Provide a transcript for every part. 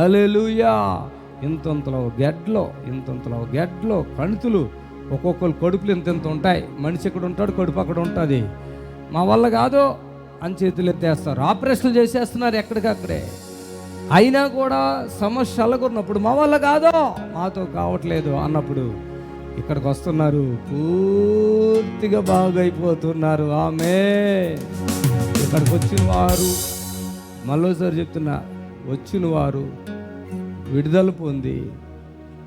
Hallelujah ఇంతంతలో గెడ్లో ఇంతంతలో గెడ్లో కణుతులు ఒక్కొక్కరు కడుపులు ఇంత ఇంత ఉంటాయి. మనిషి ఇక్కడ ఉంటాడు కడుపు అక్కడ ఉంటుంది. మా వల్ల కాదు అని చేతులు ఎత్తేస్తారు. ఆపరేషన్లు చేసేస్తున్నారు ఎక్కడికక్కడే అయినా కూడా సమస్య అలగొన్నప్పుడు మా వల్ల కాదు మాతో కావట్లేదు అన్నప్పుడు ఇక్కడికి వస్తున్నారు. పూర్తిగా బాగైపోతున్నారు. ఆమె ఇక్కడికి వచ్చిన వారు మళ్ళోసారి చెప్తున్నా వచ్చిన వారు విడుదల పొంది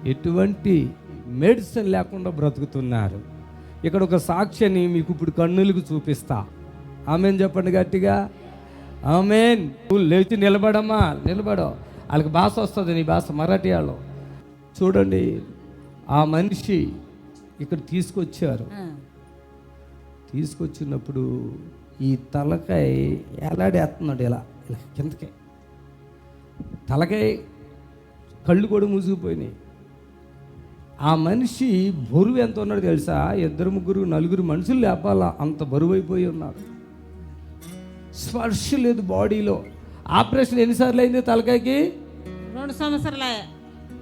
ఎటువంటి మెడిసిన్ లేకుండా బ్రతుకుతున్నారు. ఇక్కడ ఒక సాక్ష్యాన్ని మీకు ఇప్పుడు కన్నులకు చూపిస్తా. ఆమెన్ చెప్పండి గట్టిగా. ఆమెన్. నువ్వు లేచి నిలబడమ్మా. నిలబడో. వాళ్ళకి భాష వస్తుంది నీ భాష మరాఠీ వాళ్ళు. చూడండి ఆ మనిషి ఇక్కడ తీసుకొచ్చారు. తీసుకొచ్చినప్పుడు ఈ తలకాయ ఎలాడేస్తున్నాడు ఇలా ఇలా కిందకి. తలకాయ కళ్ళు కూడా మూసుకుపోయినాయి ఆ మనిషి బరువు ఎంత ఉన్నాడు తెలుసా? ఇద్దరు ముగ్గురు నలుగురు మనుషులు లేపాలా? అంత బరువు అయిపోయి ఉన్నారు. స్పర్శ లేదు బాడీలో. ఆపరేషన్ ఎన్నిసార్లు అయింది తలకాయకి? రెండు సంవత్సరాలే.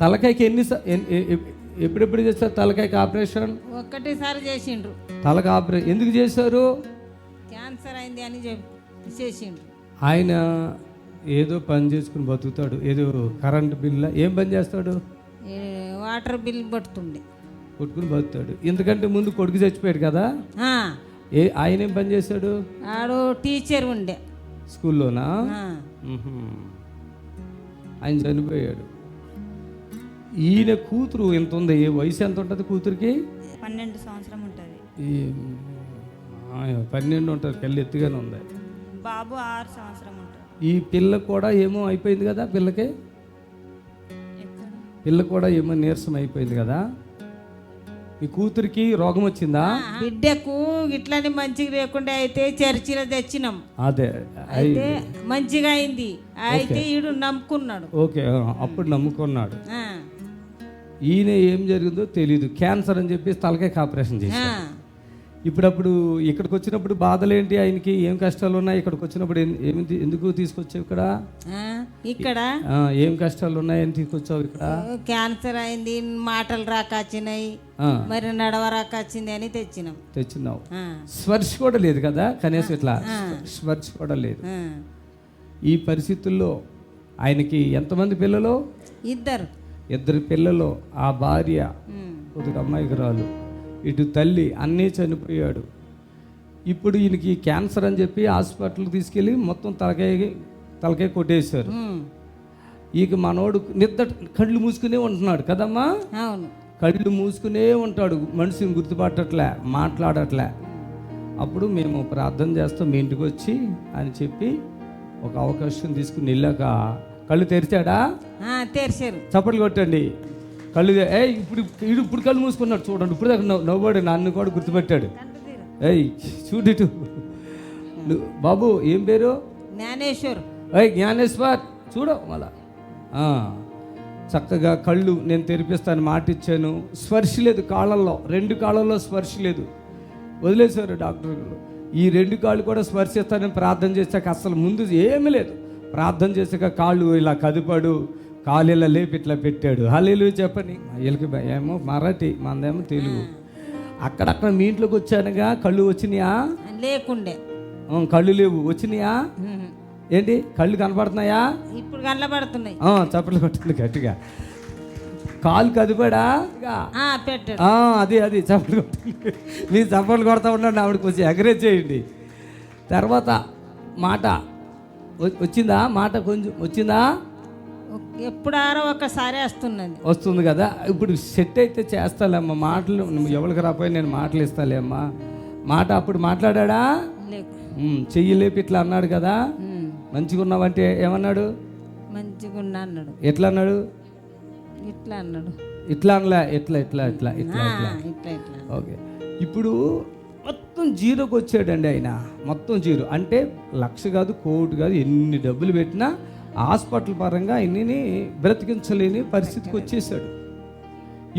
తలకాయకి ఎన్ని ఎప్పుడెప్పుడు చేస్తారు తలకాయకి ఆపరేషన్? ఒక్కటేసారి చేసిండ్రు. తలక ఆపరేషన్ ఎందుకు చేశారు? క్యాన్సర్ అయింది అని చేసిండ్రు. ఆయన ఏదో పని చేసుకుని బతుకుతాడు. ఏదో కరెంట్ బిల్ ఏం పని చేస్తాడు? వాటర్ బిల్ పడుతుండే. కొట్టుకుని బతుకుతాడు. ఎందుకంటే ముందు కొడుకు చచ్చిపోయాడు కదా? ఆ, ఏ ఆయన ఏం పని చేశాడు? ఆడు టీచర్ ఉండే. స్కూల్లోనా. ఆయన చనిపోయాడు. ఈయన కూతురు ఎంత ఉంది? ఏ వయసు ఎంత ఉంటుంది కూతురికి? పన్నెండు సంవత్సరం ఉంటుంది. ఈ ఆ, పన్నెండు ఉంటుంది. కళ్ళు ఎత్తుగానే ఉంది. బాబు ఆరు సంవత్సరం ఉంటుంది. ఈ పిల్ల కూడా ఏమో అయిపోయింది కదా పిల్లకి? పిల్ల కూడా ఏమో నీరసం అయిపోయింది కదా? ఈ కూతురికి రోగం వచ్చిందా? బిడ్డకు ఇట్లని మంచిగా లేకుండా అయితే చర్చిలో తెచ్చినాం. అదే అయితే మంచిగా అయింది. అయితే ఈడు నమ్ముకున్నాడు. ఓకే అప్పుడు నమ్ముకున్నాడు. ఈయన ఏం జరిగిందో తెలీదు. క్యాన్సర్ అని చెప్పేసి తలకాయ ఆపరేషన్ చేసి ఆ, ఇప్పుడు అప్పుడు ఇక్కడికి వచ్చినప్పుడు బాధలు ఏంటి ఆయనకి ఏం కష్టాలు ఉన్నాయి ఇక్కడికి వచ్చినప్పుడు ఏమి ఎందుకు తీసుకొచ్చావు ఇక్కడ? ఇక్కడ? ఏం కష్టాలు ఉన్నాయని తీసుకొచ్చావు ఇక్కడ? క్యాన్సర్ అయింది మాటలు రాకొచ్చినాయి ఆ, మరి నడవ రాకొచ్చింది అని తెచ్చినాం. తెచ్చినావు. స్పర్శ కూడా లేదు కదా? కనీసం ఇట్లా స్పర్శ కూడా లేదు. ఈ పరిస్థితుల్లో ఆయనకి ఎంతమంది పిల్లలు? ఇద్దరు. ఇద్దరు పిల్లలు ఆ భార్య కొద్దిగా అమ్మాయికి రాలు ఇటు తల్లి అన్నీ చనిపోయాడు. ఇప్పుడు ఈయనకి క్యాన్సర్ అని చెప్పి హాస్పిటల్కి తీసుకెళ్ళి మొత్తం తలకాయ తలకాయ కొట్టేశారు. ఇక మనోడు నిద్ర కళ్ళు మూసుకునే ఉంటున్నాడు కదమ్మా? కళ్ళు మూసుకునే ఉంటాడు. మనిషిని గుర్తుపట్టట్లే మాట్లాడట్లే. అప్పుడు మేము ప్రార్థన చేస్తాం మీ ఇంటికి వచ్చి అని చెప్పి ఒక అవకాశం తీసుకుని వెళ్ళాక కళ్ళు తెరిచాడా? తెరిచారు. చప్పట్లు కొట్టండి. కళ్ళు ఏయ్ ఇప్పుడు ఇడు ఇప్పుడు కళ్ళు మూసుకున్నాడు చూడండి. ఇప్పుడు దాకా నవ్వు- నవ్వాడు నన్ను కూడా గుర్తుపెట్టాడు. ఏయ్ చూడిటు బాబు ఏం పేరు? జ్ఞానేశ్వర్. ఏయ్ జ్ఞానేశ్వర్ చూడు మళ్ళా. ఆ, చక్కగా కళ్ళు నేను తెరిపిస్తాను మాట ఇచ్చాను స్పర్శ లేదు కాళ్ళల్లో రెండు కాళ్ళల్లో స్పర్శ లేదు. వదిలేశారు డాక్టర్ గారు. ఈ రెండు కాళ్ళు కూడా స్పర్శిస్తానని ప్రార్థన చేశాక అసలు ముందు ఏమీ లేదు. ప్రార్థన చేశాక కాళ్ళు ఇలా కదిపాడు. కాళ్ళు ఇలా లేపి ఇట్లా పెట్టాడు. హలీలు చెప్పని. వీళ్ళకి ఏమో మరాఠీ మనదేమో తెలుగు. అక్కడక్కడ మీ ఇంట్లోకి వచ్చానుగా కళ్ళు వచ్చినాయా? లేకుండే. కళ్ళు లేవు. వచ్చినాయా. ఏంటి? కళ్ళు కనపడుతున్నాయా ఇప్పుడు కనబడుతున్నాయి. ఆ, చప్పట్లు కొట్టండి గట్టిగా. కాలు కదిపాడా? అది అది చప్పట్లు కొట్టండి మీ చప్పట్లు కొడతా ఉండండి ఆవిడ కొంచెం ఎంకరేజ్ చేయండి. తర్వాత మాట వచ్చిందా? మాట కొంచెం వచ్చిందా? ఎప్పుడారో ఒకసారి వస్తున్నది. వస్తుంది కదా. ఇప్పుడు సెట్ అయితే చేస్తాలేమ్మా మాటలు నువ్వు ఎవరికి రాపోయి నేను మాటలు ఇస్తాలేమ్మా మాట అప్పుడు మాట్లాడా చెయ్యి లేపి ఇట్లా అన్నాడు కదా. మంచిగా ఉన్నావంటే ఏమన్నాడు? మంచిగా ఉన్నా అన్నాడు. ఎట్లా అన్నాడు? ఇట్లా అన్నాడు. ఇట్లా అనలే ఇట్లా ఇట్లా ఇట్లా ఇట్లా ఇట్లా. ఓకే. ఇప్పుడు మొత్తం జీరోకి వచ్చాడండి ఆయన. మొత్తం జీరో. అంటే లక్ష కాదు కోటి కాదు ఎన్ని డబ్బులు పెట్టినా హాస్పిటల్ పరంగా ఆయన్ని బ్రతికించలేని పరిస్థితికి వచ్చేసాడు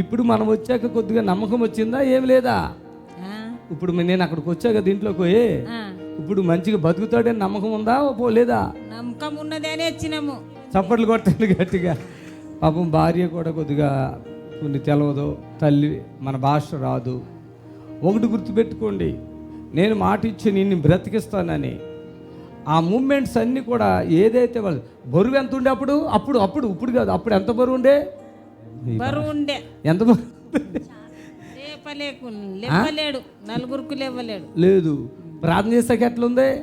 ఇప్పుడు మనం వచ్చాక కొద్దిగా నమ్మకం వచ్చిందా? ఏం లేదా? ఇప్పుడు నేను అక్కడికి వచ్చాక దీంట్లోకి పోయి. ఇప్పుడు మంచిగా బతుకుతాడని నమ్మకం ఉందా? పో లేదా? నమ్మకం ఉన్నది అని వచ్చినాము చప్పట్లు కొట్టండి గట్టిగా. పాపం భార్య కూడా కొద్దిగా కొన్ని తెలవదు. తల్లి మన భాష రాదు. ఒకటి గుర్తుపెట్టుకోండి. నేను మాట ఇచ్చి నిన్ను బ్రతికిస్తానని ఆ మూమెంట్స్ అన్నీ కూడా ఏదైతే వాళ్ళు బరువు ఎంత ఉండే అప్పుడు అప్పుడు అప్పుడు ఇప్పుడు కాదు అప్పుడు ఎంత బరువు ఉండే బరువు. ఉండే ఎంత బరువు? లేవలేడు నలుగురికి లేవలేడు. లేదు. ప్రార్థన చేస్తాక ఎట్లుంది?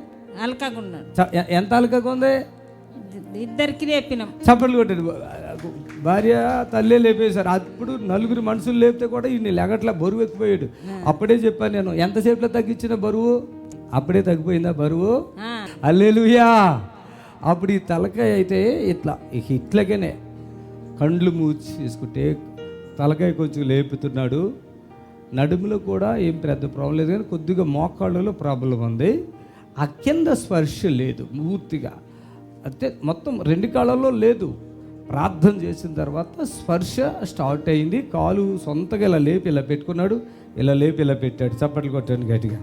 ఎ- ఎంత అలకగా ఉంది? ఇద్దరికి లేపినాం. చప్పట్లు కొట్టండి భార్య తల్లే లేపేశారు. అప్పుడు నలుగురు మనుషులు లేపితే కూడా ఈయన లెగట్లా బరువు ఎక్కిపోయాడు అప్పుడే చెప్పాను నేను ఎంతసేపులో తగ్గించిన బరువు? అప్పుడే తగ్గిపోయిందా బరువు? అల్లెలుయా అప్పుడు ఈ తలకాయ అయితే ఇట్లా ఇట్లాగనే కండ్లు మూసి తీసుకుంటే తలకాయ కొంచెం లేపుతున్నాడు. నడుములో కూడా ఏం పెద్ద ప్రాబ్లం లేదు కానీ కొద్దిగా మోకాళ్ళలో ప్రాబ్లం ఉంది. ఆ కింద స్పర్శ లేదు పూర్తిగా. అంటే మొత్తం రెండు కాళ్ళలో లేదు. ప్రార్థన చేసిన తర్వాత స్పర్శ స్టార్ట్ అయింది. కాలు సొంతగా ఇలా లేపి ఇలా పెట్టుకున్నాడు. ఇలా లేపి ఇలా పెట్టాడు. చప్పట్లు కొట్టాను గట్టిగా.